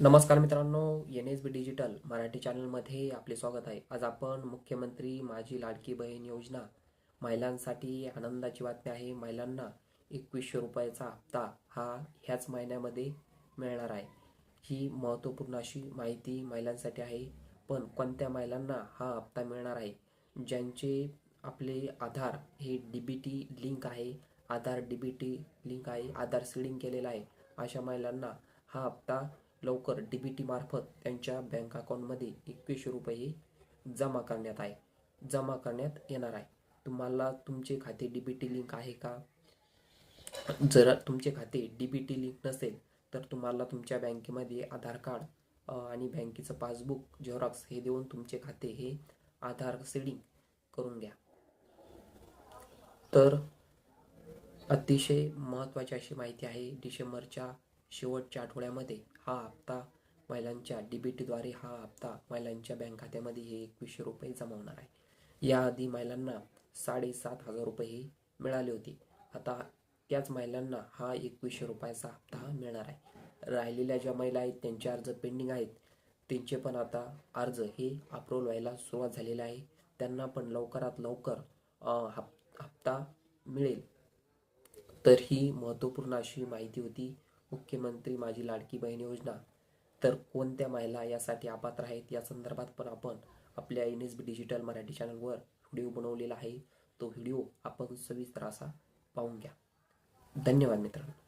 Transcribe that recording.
नमस्कार मित्रांनो N S B digital Marathi चॅनलमध्ये आपले स्वागत आहे. आज आपण मुख्यमंत्री माझी लाडकी बहीण योजना महिलांसाठी आनंदाची बातमी आहे. महिलांना एकवीसशे रुपयाचा हप्ता हा ह्याच महिन्यामध्ये मिळणार आहे. ही महत्त्वपूर्ण अशी माहिती महिलांसाठी आहे. पण कोणत्या महिलांना हा हप्ता मिळणार आहे? ज्यांचे आपले आधार हे डी बी टी लिंक आहे Aadhaar D B T link आहे आधार सीडिंग केलेलं आहे अशा महिलांना हा हप्ता लवकर डी बी टी मार्फत त्यांच्या बँक अकाउंटमध्ये एकवीसशे रुपये जमा करण्यात आहे. जमा करण्यात येणार आहे. तुम्हाला तुमचे खाते डी बी टी लिंक आहे का? जर तुमचे खाते डी बी टी लिंक नसेल तर तुम्हाला तुमच्या बँकेमध्ये आधार कार्ड आणि बँकेचं पासबुक झेरॉक्स हे देऊन तुमचे खाते हे आधार सीडिंग करून घ्या. तर अतिशय महत्त्वाची अशी माहिती आहे. डिसेंबरच्या शेवटच्या आठवड्यामध्ये हा हप्ता महिलांच्या डीबीटीद्वारे हा हप्ता महिलांच्या बँक खात्यामध्ये हे एकवीसशे रुपये जमा होणार आहे. याआधी महिलांना साडेसात हजार रुपये हे मिळाले होते. आता त्याच महिलांना हा एकवीसशे रुपयाचा हप्ता हा मिळणार आहे. राहिलेल्या ज्या महिला आहेत त्यांचे अर्ज पेंडिंग आहेत. त्यांचे पण आता अर्ज हे अप्रूव्हल व्हायला सुरुवात झालेली आहे. त्यांना पण लवकरात लवकर हप हप्ता मिळेल. तर ही महत्त्वपूर्ण अशी माहिती होती. मुख्यमंत्री माझी लाडकी बहीण योजना. तर कोणत्या महिला यासाठी अपात्र आहेत? या संदर्भात पण आपण आपल्या N S B digital Marathi चॅनलवर व्हिडिओ बनवलेला आहे. तो व्हिडिओ आपण सविस्तर असा पाहून घ्या. धन्यवाद मित्रांनो.